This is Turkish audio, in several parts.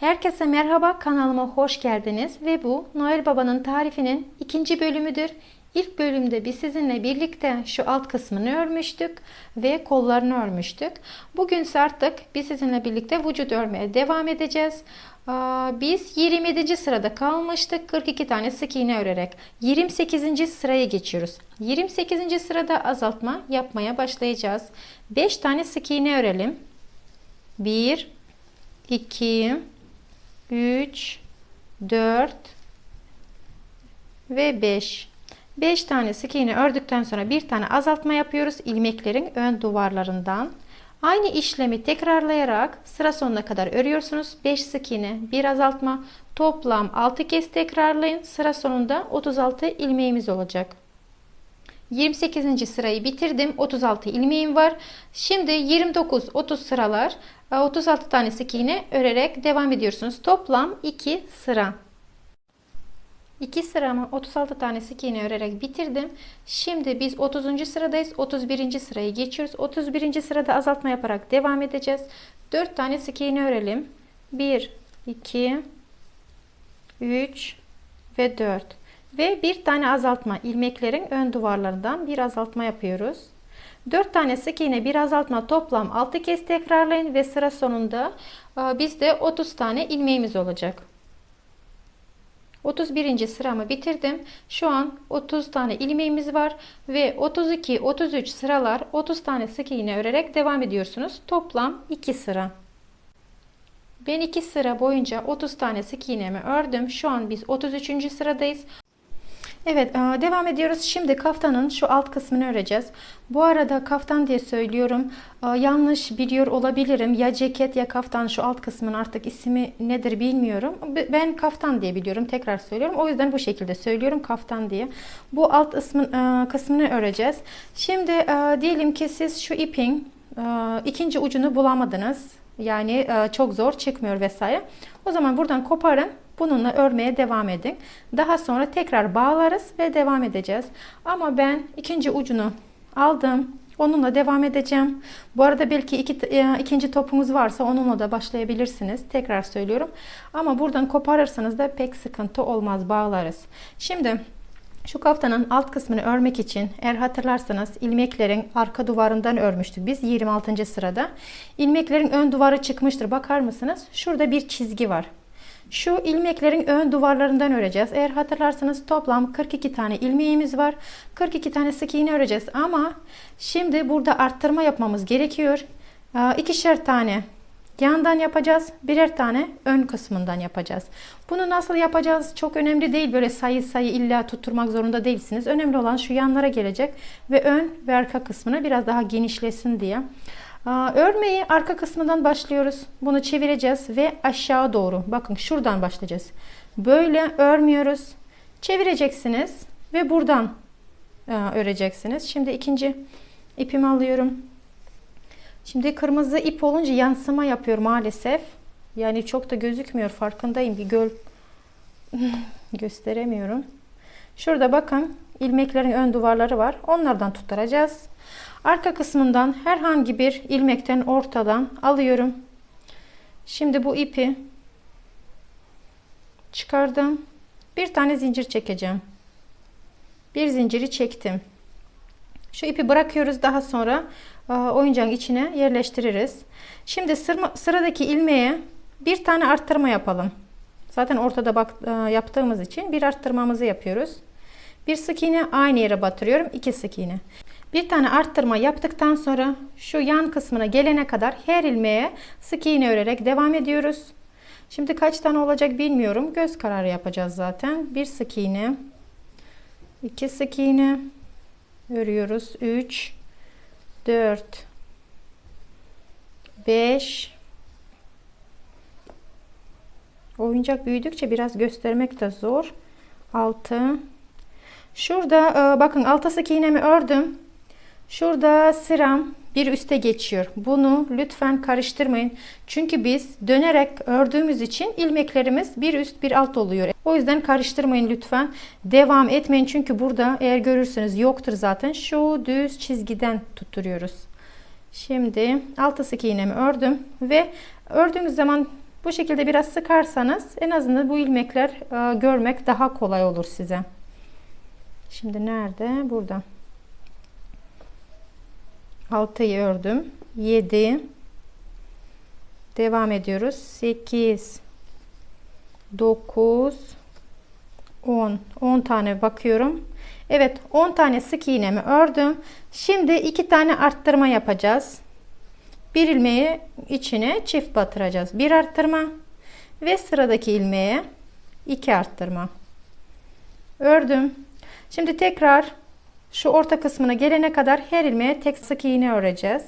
Herkese merhaba kanalıma hoş geldiniz ve bu Noel Baba'nın tarifinin ikinci bölümüdür. İlk bölümde biz sizinle birlikte şu alt kısmını örmüştük ve kollarını örmüştük. Bugün ise artık biz sizinle birlikte vücut örmeye devam edeceğiz. Biz 27. sırada kalmıştık 42 tane sık iğne örerek. 28. sıraya geçiyoruz. 28. sırada azaltma yapmaya başlayacağız. 5 tane sık iğne örelim. 1 2 3 4 ve 5 5 tane sık iğne ördükten sonra bir tane azaltma yapıyoruz ilmeklerin ön duvarlarından aynı işlemi tekrarlayarak sıra sonuna kadar örüyorsunuz 5 sık iğne bir azaltma toplam 6 kez tekrarlayın sıra sonunda 36 ilmeğimiz olacak 28. sırayı bitirdim. 36 ilmeğim var. Şimdi 29 30 sıralar 36 tane sık iğne örerek devam ediyorsunuz. Toplam 2 sıra. 2 sıramı 36 tane sık iğne örerek bitirdim. Şimdi biz 30. sıradayız. 31. sırayı geçiyoruz. 31. sırada azaltma yaparak devam edeceğiz. 4 tane sık iğne örelim. 1 2 3 ve 4 ve bir tane azaltma ilmeklerin ön duvarlarından bir azaltma yapıyoruz. 4 tane sık iğne bir azaltma toplam 6 kez tekrarlayın ve sıra sonunda e, bizde 30 tane ilmeğimiz olacak. 31. sıramı bitirdim. Şu an 30 tane ilmeğimiz var ve 32 33 sıralar 30 tane sık iğne örerek devam ediyorsunuz. Toplam 2 sıra. Ben 2 sıra boyunca 30 tane sık iğnemi ördüm. Şu an biz 33. sıradayız. Evet devam ediyoruz. Şimdi kaftanın şu alt kısmını öreceğiz. Bu arada kaftan diye söylüyorum. Yanlış biliyor olabilirim. Ya ceket ya kaftan şu alt kısmın artık ismi nedir bilmiyorum. Ben kaftan diye biliyorum. Tekrar söylüyorum. O yüzden bu şekilde söylüyorum kaftan diye. Bu alt kısmın, kısmını öreceğiz. Şimdi diyelim ki siz şu ipin ikinci ucunu bulamadınız. Yani çok zor çıkmıyor vesaire. O zaman buradan koparın. Bununla örmeye devam edin. Daha sonra tekrar bağlarız ve devam edeceğiz. Ama ben ikinci ucunu aldım. Onunla devam edeceğim. Bu arada belki iki, ikinci topunuz varsa onunla da başlayabilirsiniz. Tekrar söylüyorum. Ama buradan koparırsanız da pek sıkıntı olmaz. Bağlarız. Şimdi şu kaftanın alt kısmını örmek için eğer hatırlarsanız ilmeklerin arka duvarından örmüştük biz 26. sırada. İlmeklerin ön duvarı çıkmıştır. Bakar mısınız? Şurada bir çizgi var. Şu ilmeklerin ön duvarlarından öreceğiz. Eğer hatırlarsanız toplam 42 tane ilmeğimiz var. 42 tane sık iğne öreceğiz ama şimdi burada arttırma yapmamız gerekiyor. İkişer tane yandan yapacağız. Birer tane ön kısmından yapacağız. Bunu nasıl yapacağız çok önemli değil. Böyle sayı sayı illa tutturmak zorunda değilsiniz. Önemli olan şu yanlara gelecek ve ön ve arka kısmını biraz daha genişlesin diye. Örmeyi arka kısmından başlıyoruz. Bunu çevireceğiz ve aşağı doğru. Bakın şuradan başlayacağız. Böyle örmüyoruz. Çevireceksiniz ve buradan öreceksiniz. Şimdi ikinci ipimi alıyorum. Şimdi kırmızı ip olunca yansıma yapıyor maalesef. Yani çok da gözükmüyor farkındayım. Bir göl gösteremiyorum. Şurada bakın ilmeklerin ön duvarları var. Onlardan tutturacağız. Arka kısmından herhangi bir ilmekten ortadan alıyorum. Şimdi bu ipi çıkardım. Bir tane zincir çekeceğim. Bir zinciri çektim. Şu ipi bırakıyoruz. Daha sonra oyuncağın içine yerleştiririz. Şimdi sıradaki ilmeğe bir tane arttırma yapalım. Zaten ortada bak, yaptığımız için bir arttırmamızı yapıyoruz. Bir sık iğne aynı yere batırıyorum. iki sık iğne. Bir tane arttırma yaptıktan sonra şu yan kısmına gelene kadar her ilmeğe sık iğne örerek devam ediyoruz. Şimdi kaç tane olacak bilmiyorum. Göz kararı yapacağız zaten. Bir sık iğne, iki sık iğne örüyoruz. 3 4 5 Oyuncak büyüdükçe biraz göstermek de zor. 6 Şurada e, bakın alta sık iğnemi ördüm. Şurada sıram bir üste geçiyor. Bunu lütfen karıştırmayın. Çünkü biz dönerek ördüğümüz için ilmeklerimiz bir üst bir alt oluyor. O yüzden karıştırmayın lütfen. Devam etmeyin çünkü burada eğer görürseniz yoktur zaten. Şu düz çizgiden tutturuyoruz. Şimdi altı sık iğnemi ördüm ve ördüğümüz zaman Bu şekilde biraz sıkarsanız en azından bu ilmekler e, görmek daha kolay olur size. Şimdi nerede? Burada. 6'yı ördüm. 7 Devam ediyoruz. 8 9 10 10 tane bakıyorum. Evet 10 tane sık iğnemi ördüm. Şimdi 2 tane arttırma yapacağız. Bir ilmeği içine çift batıracağız. Bir arttırma ve sıradaki ilmeğe 2 arttırma. Ördüm. Şimdi tekrar şu orta kısmına gelene kadar her ilmeğe tek sık iğne öreceğiz.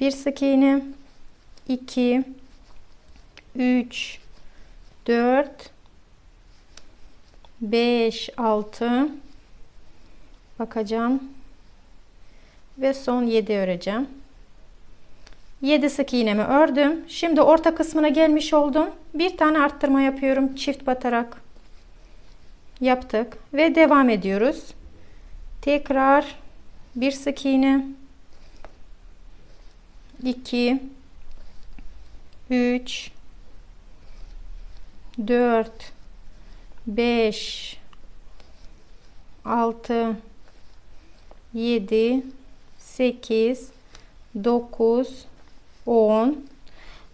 Bir sık iğne 2 3 4 5 6 bakacağım. Ve son 7 öreceğim. 7 sık iğnemi ördüm. Şimdi orta kısmına gelmiş oldum. Bir tane arttırma yapıyorum çift batarak yaptık ve devam ediyoruz. Tekrar bir sık iğne. 2 3 4 5 6 7 8 9 10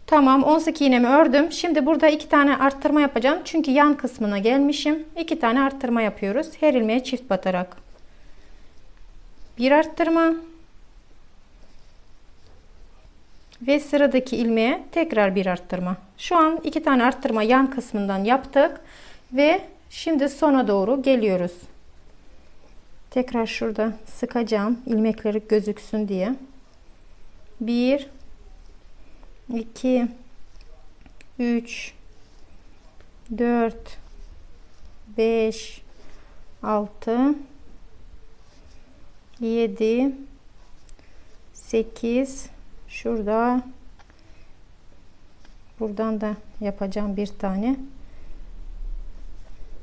Tamam 18 iğnemi ördüm. Şimdi burada iki tane arttırma yapacağım. Çünkü yan kısmına gelmişim. iki tane arttırma yapıyoruz. Her ilmeğe çift batarak. Bir arttırma. Ve sıradaki ilmeğe tekrar bir arttırma. Şu an iki tane arttırma yan kısmından yaptık. Ve şimdi sona doğru geliyoruz. Tekrar şurada sıkacağım. ilmekleri gözüksün diye. 1 2 3 4 5 6 7 8 şurada. Buradan da yapacağım bir tane.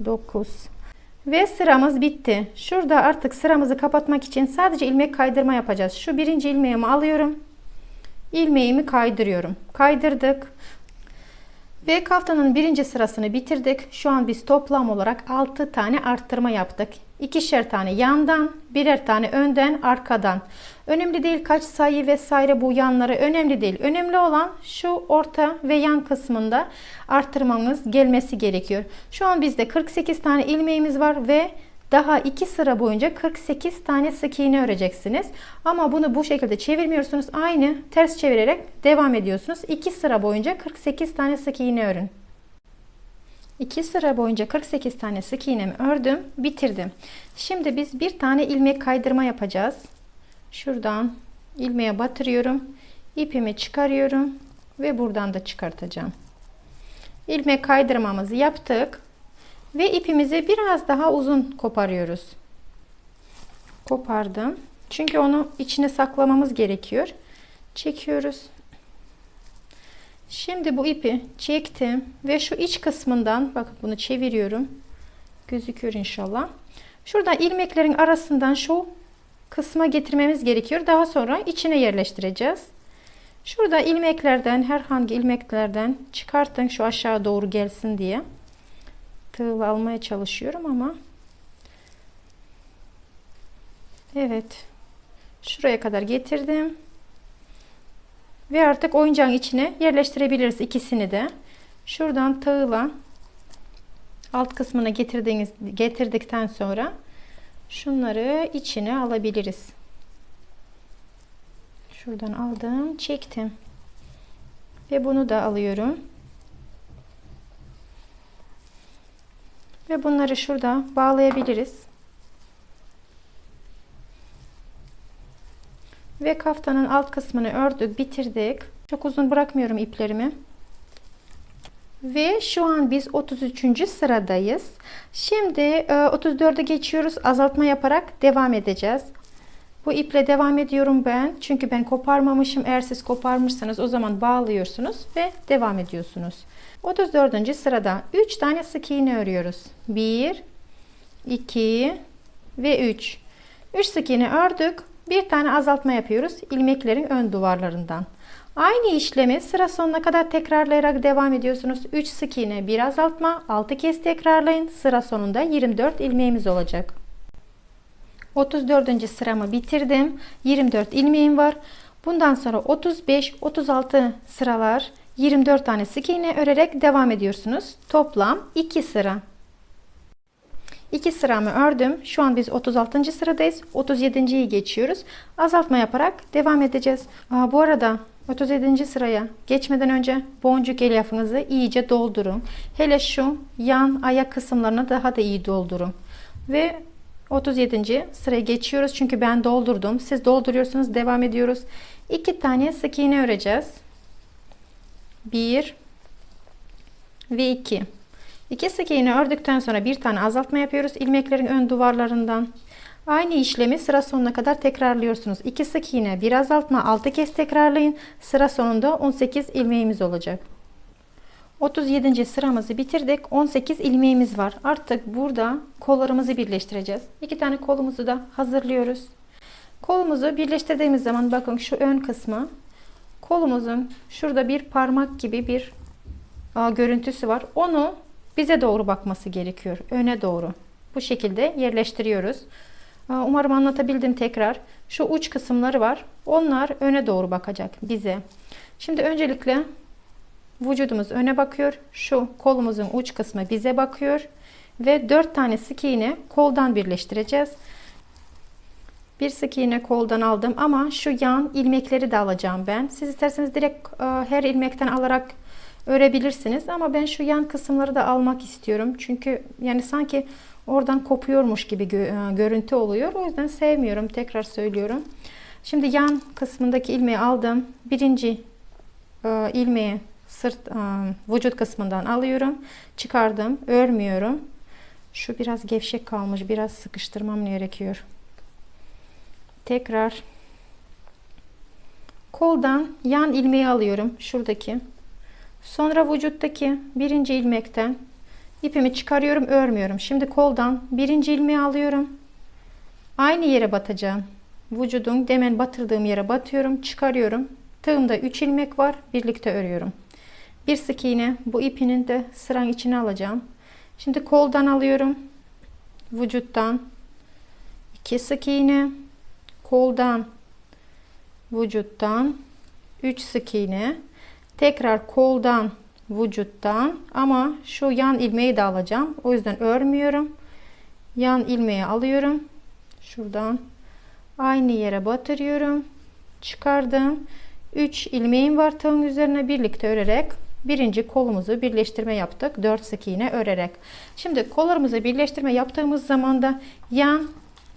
9 ve sıramız bitti. Şurada artık sıramızı kapatmak için sadece ilmek kaydırma yapacağız. Şu birinci ilmeğimi alıyorum ilmeğimi kaydırıyorum. Kaydırdık. Ve kaftanın birinci sırasını bitirdik. Şu an biz toplam olarak 6 tane arttırma yaptık. İkişer tane yandan, birer tane önden, arkadan. Önemli değil kaç sayı vesaire bu yanları önemli değil. Önemli olan şu orta ve yan kısmında arttırmamız gelmesi gerekiyor. Şu an bizde 48 tane ilmeğimiz var ve daha 2 sıra boyunca 48 tane sık iğne öreceksiniz. Ama bunu bu şekilde çevirmiyorsunuz. Aynı ters çevirerek devam ediyorsunuz. 2 sıra boyunca 48 tane sık iğne örün. 2 sıra boyunca 48 tane sık iğnemi ördüm, bitirdim. Şimdi biz bir tane ilmek kaydırma yapacağız. Şuradan ilmeğe batırıyorum. ipimi çıkarıyorum ve buradan da çıkartacağım. İlmek kaydırmamızı yaptık. Ve ipimizi biraz daha uzun koparıyoruz. Kopardım. Çünkü onu içine saklamamız gerekiyor. Çekiyoruz. Şimdi bu ipi çektim ve şu iç kısmından bakın bunu çeviriyorum. Gözüküyor inşallah. Şurada ilmeklerin arasından şu kısma getirmemiz gerekiyor. Daha sonra içine yerleştireceğiz. Şurada ilmeklerden herhangi ilmeklerden çıkartın şu aşağı doğru gelsin diye tığla almaya çalışıyorum ama Evet. Şuraya kadar getirdim. Ve artık oyuncağın içine yerleştirebiliriz ikisini de. Şuradan tığla alt kısmına getirdiğiniz getirdikten sonra şunları içine alabiliriz. Şuradan aldım, çektim. Ve bunu da alıyorum. Ve bunları şurada bağlayabiliriz. Ve kaftanın alt kısmını ördük, bitirdik. Çok uzun bırakmıyorum iplerimi. Ve şu an biz 33. sıradayız. Şimdi 34'e geçiyoruz. Azaltma yaparak devam edeceğiz. Bu iple devam ediyorum ben. Çünkü ben koparmamışım. Eğer siz koparmışsanız o zaman bağlıyorsunuz ve devam ediyorsunuz. 34. sırada 3 tane sık iğne örüyoruz. 1 2 ve 3. 3 sık iğne ördük. Bir tane azaltma yapıyoruz ilmeklerin ön duvarlarından. Aynı işlemi sıra sonuna kadar tekrarlayarak devam ediyorsunuz. 3 sık iğne, bir azaltma, 6 kez tekrarlayın. Sıra sonunda 24 ilmeğimiz olacak. 34. sıramı bitirdim. 24 ilmeğim var. Bundan sonra 35, 36 sıralar 24 tane sık iğne örerek devam ediyorsunuz. Toplam 2 sıra. 2 sıramı ördüm. Şu an biz 36. sıradayız. 37.yi geçiyoruz. Azaltma yaparak devam edeceğiz. Aa, bu arada 37. sıraya geçmeden önce boncuk elyafınızı iyice doldurun. Hele şu yan ayak kısımlarını daha da iyi doldurun. Ve 37. sıraya geçiyoruz. Çünkü ben doldurdum. Siz dolduruyorsunuz. Devam ediyoruz. 2 tane sık iğne öreceğiz. 1 ve 2. 2 sık iğne ördükten sonra bir tane azaltma yapıyoruz ilmeklerin ön duvarlarından. Aynı işlemi sıra sonuna kadar tekrarlıyorsunuz. 2 sık iğne, bir azaltma, 6 kez tekrarlayın. Sıra sonunda 18 ilmeğimiz olacak. 37. sıramızı bitirdik. 18 ilmeğimiz var. Artık burada kollarımızı birleştireceğiz. İki tane kolumuzu da hazırlıyoruz. Kolumuzu birleştirdiğimiz zaman bakın şu ön kısmı kolumuzun şurada bir parmak gibi bir a, görüntüsü var. Onu bize doğru bakması gerekiyor. Öne doğru. Bu şekilde yerleştiriyoruz. Umarım anlatabildim tekrar. Şu uç kısımları var. Onlar öne doğru bakacak bize. Şimdi öncelikle vücudumuz öne bakıyor. Şu kolumuzun uç kısmı bize bakıyor. Ve 4 tane sık iğne koldan birleştireceğiz. Bir sık iğne koldan aldım ama şu yan ilmekleri de alacağım ben. Siz isterseniz direkt her ilmekten alarak örebilirsiniz ama ben şu yan kısımları da almak istiyorum. Çünkü yani sanki oradan kopuyormuş gibi görüntü oluyor. O yüzden sevmiyorum. Tekrar söylüyorum. Şimdi yan kısmındaki ilmeği aldım. Birinci ilmeği sırt vücut kısmından alıyorum. Çıkardım. Örmüyorum. Şu biraz gevşek kalmış. Biraz sıkıştırmam gerekiyor. Tekrar koldan yan ilmeği alıyorum. Şuradaki. Sonra vücuttaki birinci ilmekten ipimi çıkarıyorum, örmüyorum. Şimdi koldan birinci ilmeği alıyorum. Aynı yere batacağım. Vücudun demen batırdığım yere batıyorum, çıkarıyorum. Tığımda 3 ilmek var, birlikte örüyorum. Bir sık iğne bu ipinin de sıran içine alacağım. Şimdi koldan alıyorum. Vücuttan. 2 sık iğne, koldan vücuttan. 3 sık iğne tekrar koldan vücuttan. Ama şu yan ilmeği de alacağım o yüzden örmüyorum. Yan ilmeği alıyorum şuradan aynı yere batırıyorum. Çıkardım. 3 ilmeğim var tığın üzerine birlikte örerek birinci kolumuzu birleştirme yaptık 4 sık iğne örerek şimdi kollarımızı birleştirme yaptığımız zaman da yan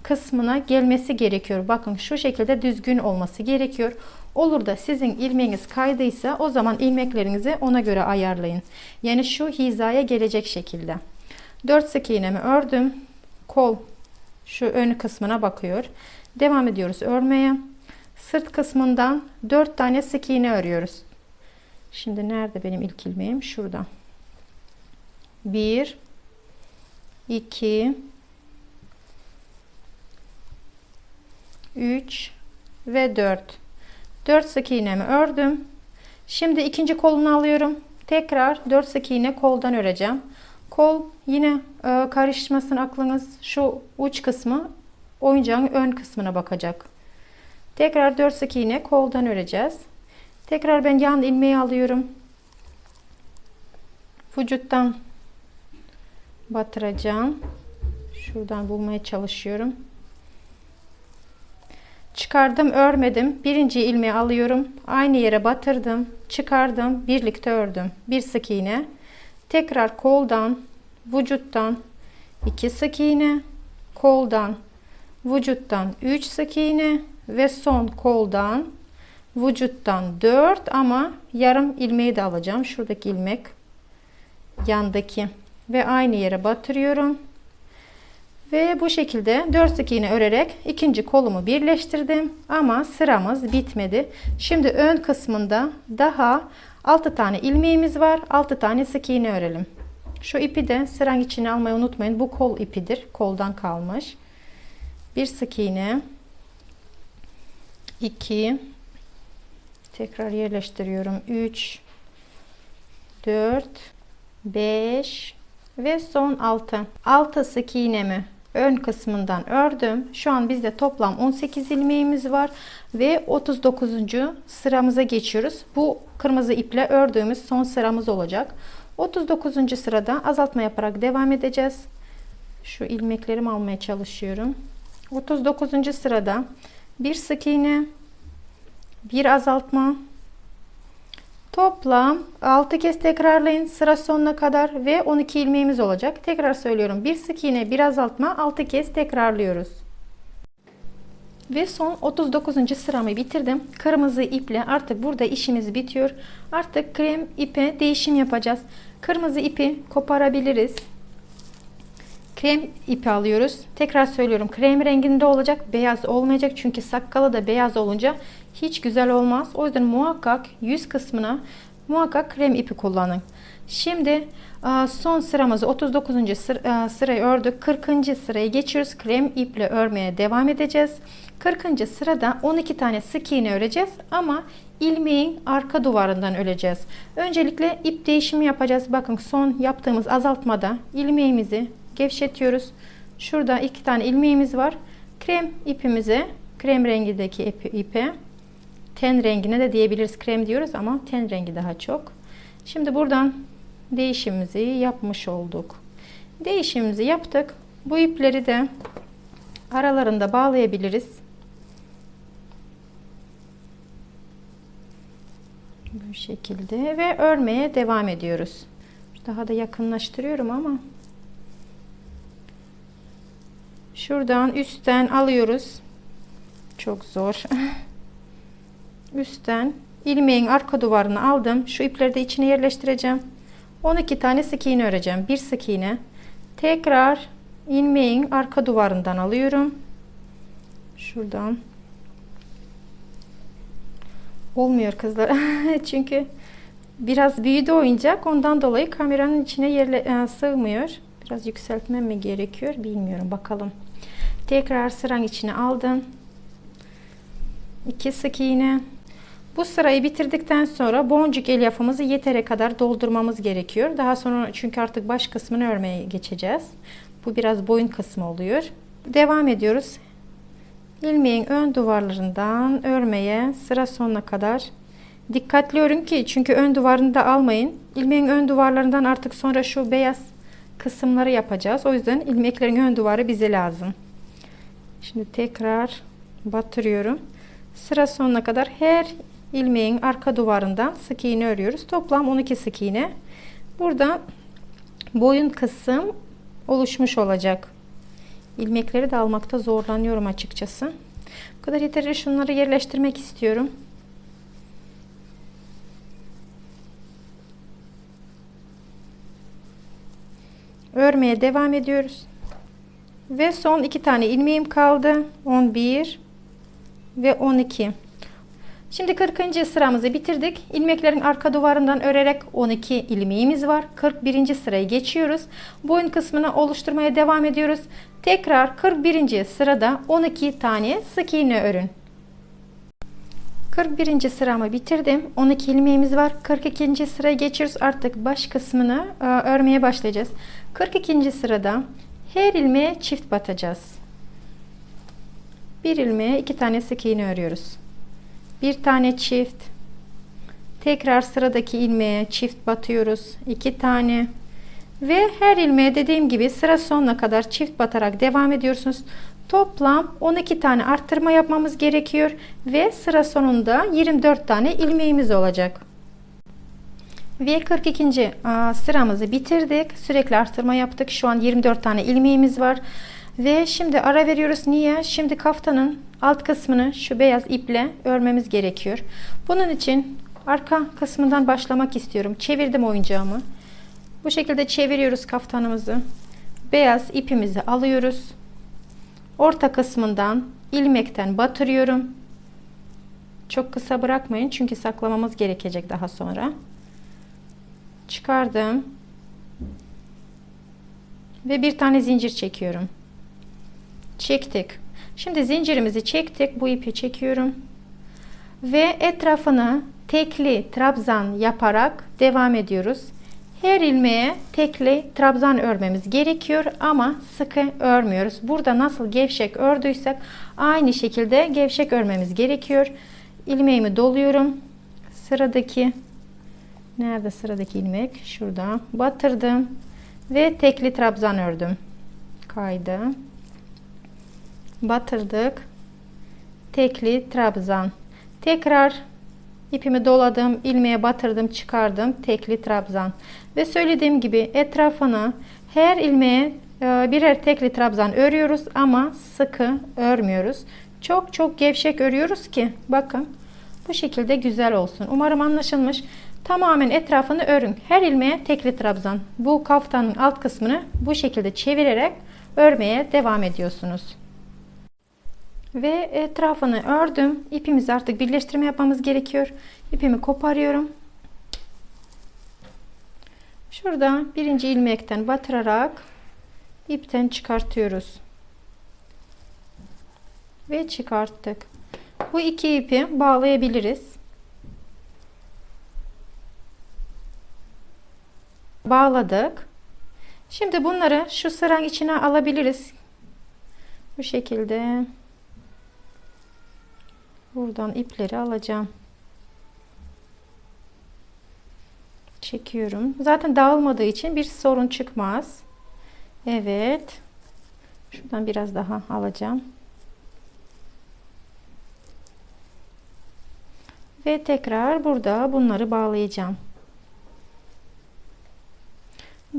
kısmına gelmesi gerekiyor. Bakın şu şekilde düzgün olması gerekiyor. Olur da sizin ilmeğiniz kaydıysa o zaman ilmeklerinizi ona göre ayarlayın. Yani şu hizaya gelecek şekilde. 4 sık iğnemi ördüm. Kol şu ön kısmına bakıyor. Devam ediyoruz örmeye. Sırt kısmından 4 tane sık iğne örüyoruz. Şimdi nerede benim ilk ilmeğim? Şurada. 1 2 3 ve 4 4 sık iğnemi ördüm. Şimdi ikinci kolunu alıyorum. Tekrar 4 sık iğne koldan öreceğim. Kol yine e, karışmasın aklınız. Şu uç kısmı oyuncağın ön kısmına bakacak. Tekrar 4 sık iğne koldan öreceğiz tekrar ben yan ilmeği alıyorum. Vücuttan batıracağım. Şuradan bulmaya çalışıyorum. Çıkardım örmedim. Birinci ilmeği alıyorum. Aynı yere batırdım. Çıkardım birlikte ördüm. Bir sık iğne. Tekrar koldan vücuttan 2 sık iğne. Koldan vücuttan 3 sık iğne ve son koldan vücuttan 4 ama yarım ilmeği de alacağım şuradaki ilmek yandaki ve aynı yere batırıyorum ve bu şekilde 4 sık iğne örerek ikinci kolumu birleştirdim. Ama sıramız bitmedi. Şimdi ön kısmında daha 6 tane ilmeğimiz var. 6 tane sık iğne örelim. Şu ipi de sıranın içine almayı unutmayın. Bu kol ipidir. Koldan kalmış. Bir sık iğne. 2 Tekrar yerleştiriyorum. 3 4 5 ve son 6. 6 sık iğnemi ön kısmından ördüm. Şu an bizde toplam 18 ilmeğimiz var ve 39. sıramıza geçiyoruz. Bu kırmızı iple ördüğümüz son sıramız olacak. 39. sırada azaltma yaparak devam edeceğiz. Şu ilmeklerimi almaya çalışıyorum. 39. sırada bir sık iğne, bir azaltma, toplam 6 kez tekrarlayın sıra sonuna kadar ve 12 ilmeğimiz olacak. Tekrar söylüyorum. Bir sık iğne, bir azaltma 6 kez tekrarlıyoruz. Ve son 39. sıramı bitirdim. Kırmızı iple artık burada işimiz bitiyor. Artık krem ipe değişim yapacağız. Kırmızı ipi koparabiliriz. Krem ipi alıyoruz. Tekrar söylüyorum. Krem renginde olacak. Beyaz olmayacak. Çünkü sakkalı da beyaz olunca hiç güzel olmaz. O yüzden muhakkak yüz kısmına muhakkak krem ipi kullanın. Şimdi son sıramızı 39. sırayı ördük. 40. sıraya geçiyoruz. Krem iple örmeye devam edeceğiz. 40. sırada 12 tane sık iğne öreceğiz ama ilmeğin arka duvarından öreceğiz. Öncelikle ip değişimi yapacağız. Bakın son yaptığımız azaltmada ilmeğimizi gevşetiyoruz. Şurada iki tane ilmeğimiz var. Krem ipimize, krem rengindeki ipi, ipe, ten rengine de diyebiliriz. Krem diyoruz ama ten rengi daha çok. Şimdi buradan değişimimizi yapmış olduk. Değişimimizi yaptık. Bu ipleri de aralarında bağlayabiliriz. Bu şekilde ve örmeye devam ediyoruz. Daha da yakınlaştırıyorum ama Şuradan üstten alıyoruz. Çok zor. üstten ilmeğin arka duvarını aldım. Şu ipleri de içine yerleştireceğim. 12 tane sık iğne öreceğim. Bir sık iğne. Tekrar ilmeğin arka duvarından alıyorum. Şuradan. Olmuyor kızlar. Çünkü biraz büyüdü oyuncak. Ondan dolayı kameranın içine yerle, e, sığmıyor. Biraz yükseltmem mi gerekiyor bilmiyorum. Bakalım. Tekrar sıranın içine aldım. 2 sık iğne. Bu sırayı bitirdikten sonra boncuk elyafımızı yetere kadar doldurmamız gerekiyor. Daha sonra çünkü artık baş kısmını örmeye geçeceğiz. Bu biraz boyun kısmı oluyor. Devam ediyoruz. İlmeğin ön duvarlarından örmeye sıra sonuna kadar dikkatli örün ki çünkü ön duvarını da almayın. İlmeğin ön duvarlarından artık sonra şu beyaz kısımları yapacağız. O yüzden ilmeklerin ön duvarı bize lazım. Şimdi tekrar batırıyorum. Sıra sonuna kadar her ilmeğin arka duvarından sık iğne örüyoruz. Toplam 12 sık iğne. Burada boyun kısım oluşmuş olacak. İlmekleri de almakta zorlanıyorum açıkçası. Bu kadar yeterli şunları yerleştirmek istiyorum. Örmeye devam ediyoruz. Ve son iki tane ilmeğim kaldı. 11 ve 12. Şimdi 40. sıramızı bitirdik. İlmeklerin arka duvarından örerek 12 ilmeğimiz var. 41. sıraya geçiyoruz. Boyun kısmını oluşturmaya devam ediyoruz. Tekrar 41. sırada 12 tane sık iğne örün. 41. sıramı bitirdim. 12 ilmeğimiz var. 42. sıraya geçiyoruz. Artık baş kısmını e, örmeye başlayacağız. 42. sırada her ilmeğe çift batacağız. Bir ilmeğe iki tane sık iğne örüyoruz. Bir tane çift. Tekrar sıradaki ilmeğe çift batıyoruz. iki tane. Ve her ilmeğe dediğim gibi sıra sonuna kadar çift batarak devam ediyorsunuz. Toplam 12 tane arttırma yapmamız gerekiyor ve sıra sonunda 24 tane ilmeğimiz olacak. Ve 42. sıramızı bitirdik. Sürekli artırma yaptık. Şu an 24 tane ilmeğimiz var. Ve şimdi ara veriyoruz. Niye? Şimdi kaftanın alt kısmını şu beyaz iple örmemiz gerekiyor. Bunun için arka kısmından başlamak istiyorum. Çevirdim oyuncağımı. Bu şekilde çeviriyoruz kaftanımızı. Beyaz ipimizi alıyoruz. Orta kısmından ilmekten batırıyorum. Çok kısa bırakmayın çünkü saklamamız gerekecek daha sonra çıkardım ve bir tane zincir çekiyorum çektik şimdi zincirimizi çektik bu ipi çekiyorum Ve etrafını tekli trabzan yaparak devam ediyoruz. Her ilmeğe tekli trabzan örmemiz gerekiyor ama sıkı örmüyoruz. Burada nasıl gevşek ördüysek aynı şekilde gevşek örmemiz gerekiyor. İlmeğimi doluyorum. Sıradaki nerede sıradaki ilmek? Şurada. Batırdım ve tekli trabzan ördüm. Kaydı. Batırdık. Tekli trabzan. Tekrar ipimi doladım, ilmeğe batırdım, çıkardım. Tekli trabzan. Ve söylediğim gibi etrafına her ilmeğe e, birer tekli trabzan örüyoruz ama sıkı örmüyoruz. Çok çok gevşek örüyoruz ki bakın bu şekilde güzel olsun. Umarım anlaşılmış. Tamamen etrafını örün. Her ilmeğe tekli trabzan. Bu kaftanın alt kısmını bu şekilde çevirerek örmeye devam ediyorsunuz. Ve etrafını ördüm. İpimizi artık birleştirme yapmamız gerekiyor. İpimi koparıyorum. Şurada birinci ilmekten batırarak ipten çıkartıyoruz. Ve çıkarttık. Bu iki ipi bağlayabiliriz. Bağladık. Şimdi bunları şu sıranın içine alabiliriz. Bu şekilde buradan ipleri alacağım. Çekiyorum. Zaten dağılmadığı için bir sorun çıkmaz. Evet. Şuradan biraz daha alacağım. Ve tekrar burada bunları bağlayacağım.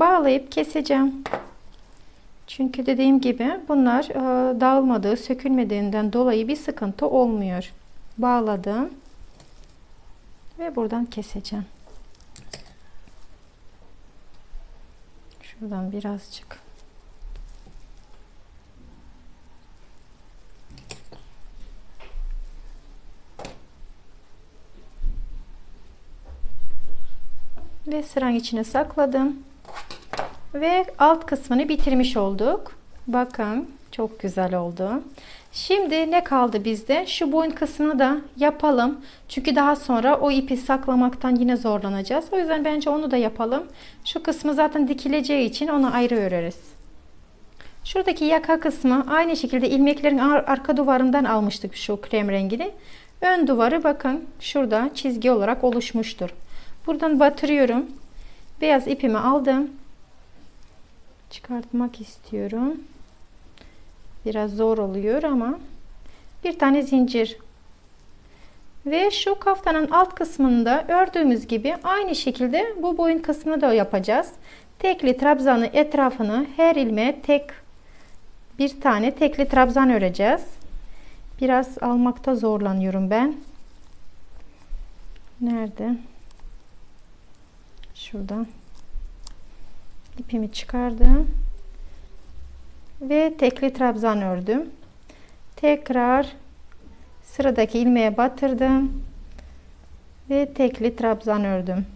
Bağlayıp keseceğim. Çünkü dediğim gibi bunlar e, dağılmadığı, sökülmediğinden dolayı bir sıkıntı olmuyor. Bağladım. Ve buradan keseceğim. Şuradan birazcık. Ve sıranın içine sakladım. Ve alt kısmını bitirmiş olduk. Bakın çok güzel oldu. Şimdi ne kaldı bizde? Şu boyun kısmını da yapalım. Çünkü daha sonra o ipi saklamaktan yine zorlanacağız. O yüzden bence onu da yapalım. Şu kısmı zaten dikileceği için onu ayrı öreriz. Şuradaki yaka kısmı aynı şekilde ilmeklerin arka duvarından almıştık şu krem rengini. Ön duvarı bakın şurada çizgi olarak oluşmuştur. Buradan batırıyorum. Beyaz ipimi aldım. Çıkartmak istiyorum. Biraz zor oluyor ama bir tane zincir ve şu kaftanın alt kısmında ördüğümüz gibi aynı şekilde bu boyun kısmını da yapacağız. Tekli trabzanı etrafını her ilmeğe tek bir tane tekli trabzan öreceğiz. Biraz almakta zorlanıyorum ben. Nerede? Şurada. İpimi çıkardım ve tekli trabzan ördüm. Tekrar sıradaki ilmeğe batırdım ve tekli trabzan ördüm.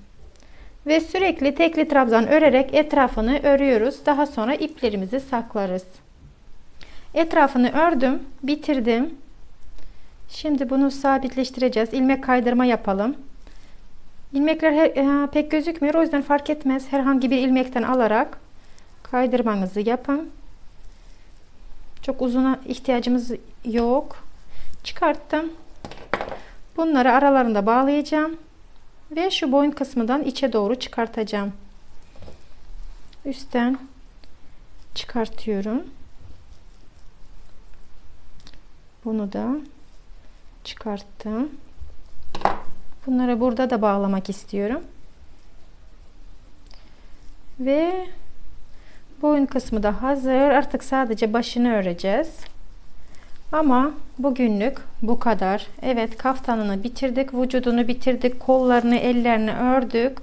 Ve sürekli tekli trabzan örerek etrafını örüyoruz. Daha sonra iplerimizi saklarız. Etrafını ördüm, bitirdim. Şimdi bunu sabitleştireceğiz. İlmek kaydırma yapalım. İlmekler e, pek gözükmüyor. O yüzden fark etmez. Herhangi bir ilmekten alarak kaydırmanızı yapın. Çok uzuna ihtiyacımız yok. Çıkarttım. Bunları aralarında bağlayacağım. Ve şu boyun kısmından içe doğru çıkartacağım. Üstten çıkartıyorum. Bunu da çıkarttım. Bunları burada da bağlamak istiyorum. Ve Boyun kısmı da hazır. Artık sadece başını öreceğiz. Ama bugünlük bu kadar. Evet kaftanını bitirdik. Vücudunu bitirdik. Kollarını ellerini ördük.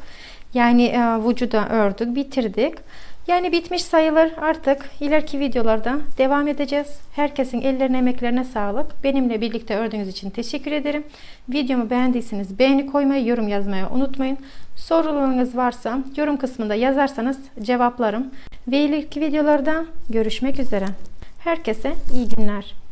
Yani e, vücuda ördük. Bitirdik. Yani bitmiş sayılır. Artık ileriki videolarda devam edeceğiz. Herkesin ellerine emeklerine sağlık. Benimle birlikte ördüğünüz için teşekkür ederim. Videomu beğendiyseniz beğeni koymayı, yorum yazmayı unutmayın. Sorularınız varsa yorum kısmında yazarsanız cevaplarım. Ve ileriki videolarda görüşmek üzere. Herkese iyi günler.